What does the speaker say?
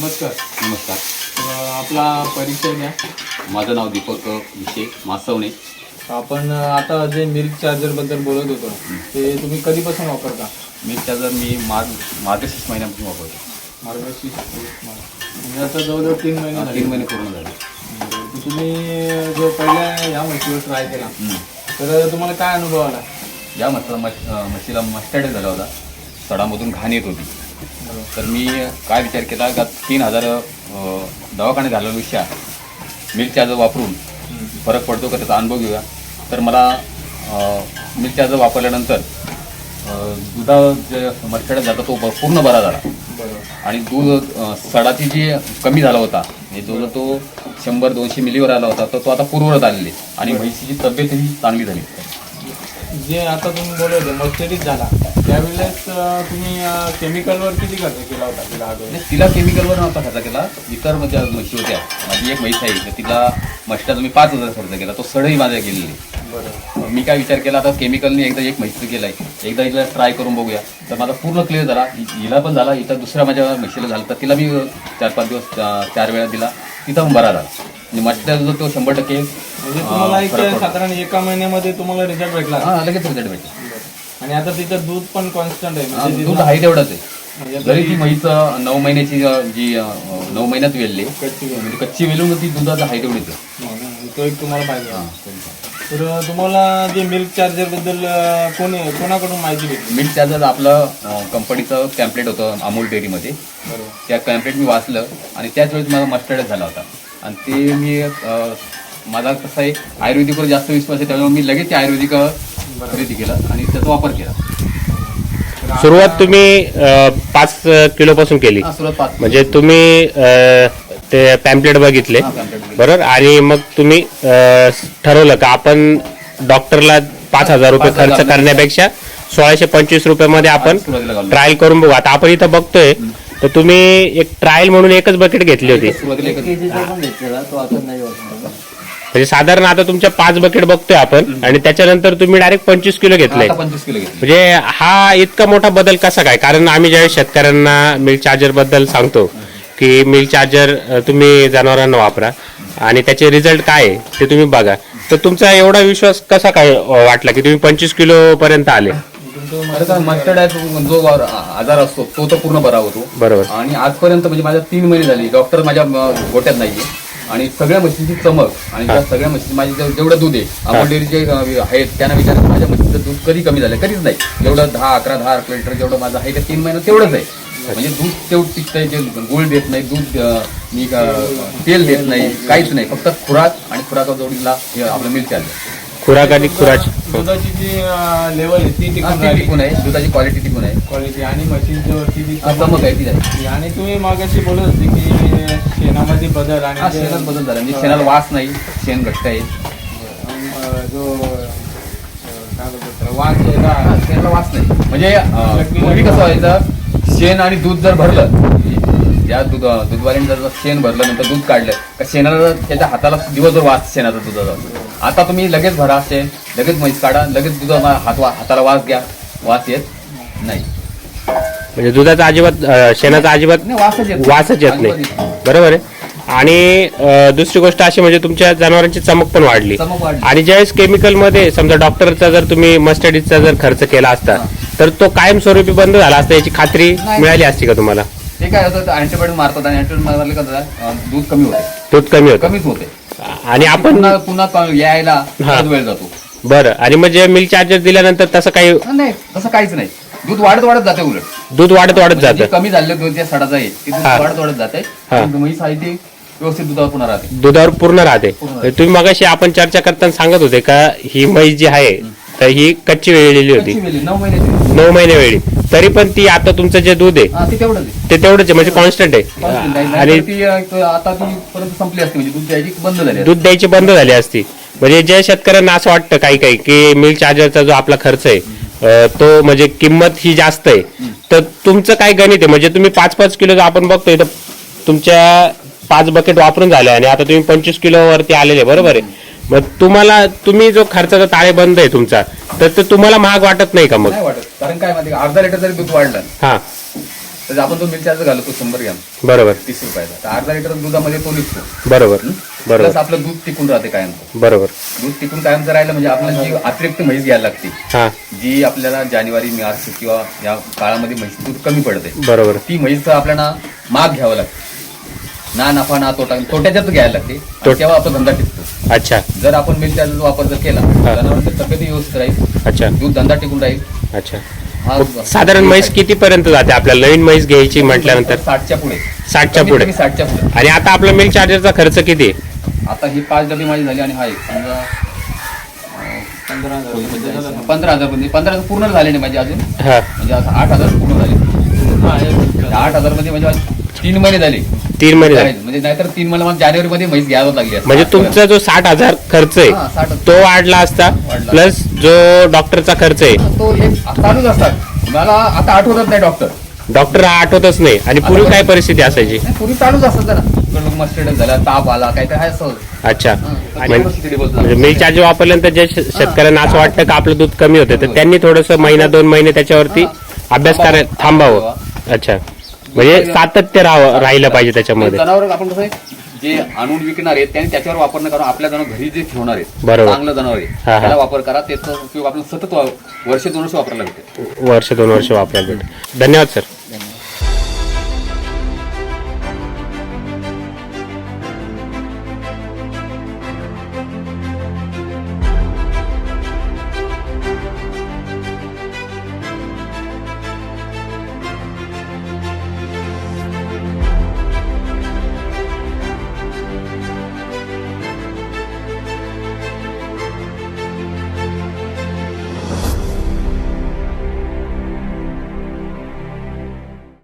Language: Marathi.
नमस्कार. नमस्कार. आपला परिचय द्या. माझं नाव दीपक विषय मासवणे. आपण आता जे मिल्क चार्जरबद्दल बोलत होतो ते तुम्ही कधीपासून वापरता? मी त्याचं मी मार्ग मार्गशीर्ष महिन्यापासून वापरतो. मार्गशीर्ष म्हणजे आता जवळजवळ तीन महिने तीन महिने पूर्ण झाले. तुम्ही जो पहिल्या या म्हशीवर ट्राय केला. तर तुम्हाला काय अनुभव आला? या मस्त मश अं, म्हशीला मस्टर्ड झाला होता. सडामधून घाण येत होती. तर मी काय विचार केला का तीन हजार दवाखाने झाल्यापेक्षा मिल्क चार्जर वापरून. फरक पडतो का त्याचा अनुभव घेऊया. तर मला मिल्क चार्जर वापरल्यानंतर दुधा जे मस्टर्ड झाला तो पूर्ण बरा झाला. आणि दूध सडाची जी कमी झाला होता म्हणजे जो तो शंभर दोनशे मिलीवर आला होता तर तो आता पूर्ववत आलेले आणि म्हशीची तब्येतही चांगली झाली. जे आता तुम्ही बोलत होते मस्टडीज झाला. त्यावेळेस तुम्ही केमिकलवर किती खर्च केला होता तिला अगोदर? तिला केमिकलवर नव्हता खर्च केला. इतर म्हणजे म्हशी होत्या. माझी एक म्हैस आहे. तर तिला म्हशीचा मी पाच हजार खर्च केला. तो सडही माझ्या गेलेली. बरोबर. मी काय विचार केला आता केमिकलने एकदा एक म्हैस केलाय. एकदा हिला ट्राय करून बघूया. तर माझा पूर्ण क्लिअर झाला. हि- हिला पण झाला. इथं दुसऱ्या माझ्या म्हशीला झाला. तर तिला मी चार पाच दिवस अ, चार वेळा दिला. तिथं पण बरा झाला म्हणजे म्हशीचा जो तो शंभर टक्के म्हणजे तुम्हाला एक फरक पडतो. साधारण एका महिन्यामध्ये तुम्हाला रिझल्ट भेटला हा लगेच रिझल्ट भेटला. आणि आता तिचं दूध पण कॉन्स्टंट आहे म्हणजे दूध तिला- आहे तेवढंच आहे म्हणजे जरी ती म्हैस अ, नऊ महिन्याची अ, जी अ, नऊ महिन्यात वेलली कच्ची वेल. म्हणजे कच्ची वेलून ती दुधाचं आहे तेवढीच आहे. हो ना, तो एक तुम्हाला पाहिजे हा, तर तुम्हाला जे मिल्क चार्जरबद्दल अं, कोणी कोणाकडून माहिती भेटली मिल्क चार्जर आपलं अ, कंपनीचं पॅम्पलेट होतं अमूल डेअरीमध्ये बरोबर त्या पॅम्पलेट मी वाचलं आणि त्याच वेळेस माझा मस्टर्ड झाला होता आणि ते मी अ, माझा कसं आहे आयुर्वेदिकवर जास्त विश्वास आहे त्यामुळे मी लगेच ते आयुर्वेदिक खरेदी केलं आणि त्याचा वापर केला. सुरुवात तुम्ही अ, पाच किलोपासून केली. हा, सुरुवात पाच म्हणजे तुम्ही अ, ते पॅम्पलेट बघितले. हा, pamphlet बघितले. बरोबर? आणि मग तुम्ही अ, ठरवलं का आपण डॉक्टरला पाच हजार रुपये पाच हजार खर्च करण्यापेक्षा सोळाशे पंचवीस रुपयामध्ये आपण सुरुवातीला. ट्रायल करून बघू. आता आपण इथं बघतोय तर तुम्ही एक ट्रायल म्हणून एकच बकेट घेतली होती. सुरुवातीला एकच- म्हणजे साधारण आता तुमच्या पाच बकेट बघतोय आपण आणि त्याच्यानंतर तुम्ही डायरेक्ट पंचवीस किलो घेतले. आता पंचवीस किलो घेतली. म्हणजे हा इतका मोठा बदल कसा काय? कारण आम्ही ज्यावेळेस शेतकऱ्यांना मिल्क चार्जरबद्दल सांगतो की मिल्क चार्जर तुम्ही जनावरांना वापरा आणि त्याचे रिझल्ट काय आहे ते तुम्ही बघा. तर तुमचा एवढा विश्वास कसा काय वाटला की तुम्ही पंचवीस किलो पर्यंत आले? मस्टर्ड आहे जो आजार असतो तो तर पूर्ण बरा होतो. बरोबर. आणि आजपर्यंत म्हणजे माझ्या तीन महिने झाले डॉक्टर माझ्या अ, गोट्यात नाहीये. आणि सगळ्या म्हशींची चमक आणि त्या सगळ्या म्हशी माझे जेव- जेवढं दूध आहे अमोल डेअरीचे अ, आहेत त्यांना विचारलं माझ्या म्हशीचं दूध कधी कमी झालं कधीच नाही. जेवढं दहा अकरा दहा अकरा लिटर जेवढं माझं आहे ते तीन महिन्यात तेवढंच आहे. म्हणजे दूध तेवढं टिकतंय जे गुळ देत नाही दूध अ, मी तेल देत नाही काहीच नाही. फक्त खुराक आणि खुराका जोडीला हे आपलं चार्जर खुराक आणि खुराक दुधाची जी लेवल आहे ती हा, टिकून ती राहिली टिकून आहे. दुधाची क्वालिटी टिकून आहे. क्वालिटी आणि मशीनची वरती जी चमक आहे ती आहे. आणि तुम्ही मागाशी बोलत होते की शेणामध्ये बदल आणि हा शेणात बदल झाला. म्हणजे शेणाला वास नाही शेण घट्ट आहे. अं, जो अं, काय बोलतात त्याला, वास शेणाला वास नाही. म्हणजे अं, पूर्वी कसं व्हायचं शेण आणि दूध जर भरलं या दूध दूधवाल्याने जर शेण भरलं नंतर दूध काढलं का शेणाला त्याच्या हाताला दिवसभर वास शेणाचा दुधाचा. आता तुम्ही लगेच भरा शेण लगेच म्हैस काढा लगेच दुधा हात हाताला वास घ्या. वास येत नाही. म्हणजे दुधाचा अजिबात अ, शेणाचा अजिबात नाही, वासच येत नाही. वासच येत अजिबात नाही येत नाही. बरोबर आहे? आणि अ, दुसरी गोष्ट अशी म्हणजे तुमच्या जनावरांची चमक पण वाढली. चमक वाढली. आणि ज्यावेळेस केमिकलमध्ये समजा डॉक्टरचा जर तुम्ही मस्टडीजचा जर खर्च केला असता तर तो कायमस्वरूपी बंद झाला असता याची खात्री नाही. मिळाली असती का तुम्हाला? ते काय होतं अँटीबायोटिक मारतात आणि अँटीबायोटिक मारले का जरा, अं, दूध कमी होते. दूध कमी होतं. कमीच होते. आणि आपण पुन्हा पुन्हा क- यायला हा. वेळ जातो. बरं. आणि मग जे मिल्क चार्जर दिल्यानंतर तसं काही नाही तसं काहीच नाही. दूध वाढत वाढत जाते उलट. दूध वाढत वाढत म्हणजे जे जातं. कमी झालेलं दूध जे सडाचं आहे ते दूध हा. वाढत वाढत जाते हा. आणि म्हैस आहे ती व्यवस्थित दुधावर पुन्हा राहते. दुधावर पूर्ण राहते. पूर्ण राहते. तुम्ही मगाशी आपण चर्चा करताना सांगत होते का ही म्हैस जी आहे तर ही कच्ची वेळलेली होती. कच्ची वेली, नऊ महिन्याची. नऊ महिने वेळी. तरी पण ती आता तुमचं जे दूध आहे हा, ती तेवढंच आहे. ते तेवढंच आहे म्हणजे कॉन्स्टंट Constant आहे. नाहीतर आणि ती अं, आता ती परत संपली असते म्हणजे दूध द्यायची बंद झाली असते. दूध द्यायची बंद झाली असती. म्हणजे ज्या शेतकऱ्यांना असं वाटतं काही काही की मिल्क चार्जरचा जो आपला खर्च आहे अं, तो म्हणजे किंमत ही जास्त आहे. तर तुमचं काय गणित आहे? म्हणजे तुम्ही पाच पाच किलो जर आपण बघतोय तर तुमच्या पाच बकेट वापरून झाले आणि आता तुम्ही पंचवीस किलो वरती आलेले बरोबर आहे. मग तुम्हाला तुम्ही जो खर्चाचा ताळेबंद आहे तुमचा तर ते तुम्हाला महाग वाटत नाही का मग? नाही वाटत. कारण काय माहिती का, अर्धा लिटर जरी दूध वाढलं हा. तर आपण तो मिल्क चार्जर घालतो शंभर ग्रॅम. बरोबर. तीस रुपयाचा. तर अर्धा लिटर दुधामध्ये तो निघतो. बरोबर. प्लस बरोबर. आपलं दूध टिकून राहते कायमचं बरोबर. दूध टिकून कायमचं राहिलं म्हणजे आपल्याला जी अतिरिक्त म्हैस घ्यायला लागते हा. जी आपल्याला जानेवारी मार्च किंवा या काळामध्ये म्हैस दूध कमी पडते बरोबर. ती म्हैस आपल्याला माग घ्यावं लागते. ना नफा ना तोटा तोट्याच्याच घ्यायला लागते. तेव्हा आपला धंदा टिकतो. अच्छा. जर आपण चार्जर वापर जर केला. जनावरांची तब्येत व्यवस्थित राहील. अच्छा. दूध धंदा टिकून राहील. अच्छा. हा साधारण म्हैस किती पर्यंत जाते? आपल्याला नवीन म्हैस घ्यायची म्हटल्यानंतर? साठच्या पुढे. साठच्या पुढे. साठच्या पुढे. आणि आता आपला मिल्क चार्जरचा खर्च किती आहे? आता ही पाच डबे माझी झाली आणि हा एक. समजा पंधरा हजार म्हणजे पंधरा हजार पूर्ण झाले नाही माझे अजून. हा. म्हणजे आता आठ हजार पूर्ण झाले. आठ हजारमध्ये म्हणजे तीन महिने झाले. तीन महिने झाले. म्हणजे नाहीतर तीन महिने मला जानेवारी मध्ये म्हैस घ्यावं लागली असती. म्हणजे तुमचा जो साठ हजार खर्च हा, आहे तो वाढला असता वाढला. प्लस जो डॉक्टरचा खर्च आहे. तो एक चालूच असतात. मला आता आठवतच नाही डॉक्टर. डॉक्टर हा आठवतच नाही. आणि पूर्वी काय? परिस्थिती असायची? नाही, पूर्वी चालूच असतात जरा. मस्टर्ड झाला ताप आला काय आहे असं अच्छा. हा, म्हणजे खिचडी बोलतात. म्हणजे वापरल्यानंतर जे श- शेतकऱ्यांना असं वाटतं का आपलं दूध कमी होतं तर त्यांनी थोडस महिना दोन महिने त्याच्यावरती अभ्यास करायला थांबावं. अच्छा. म्हणजे सातत्य राहावं राहिलं पाहिजे त्याच्यामध्ये जनावर आपण कसं आहे जे आणून विकणार आहेत त्यांनी त्याच्यावर वापर न करून आपल्या जनावर घरी जे ठेवणार आहेत बरोबर. चांगलं जनावर आहे हा, हा. त्याला वापर करा त्याचा उपयोग आपण सतत वा- वर्ष दोन वर्ष वापरायला लागते वर्ष दोन वर्ष वापरायला भेटेल धन्यवाद सर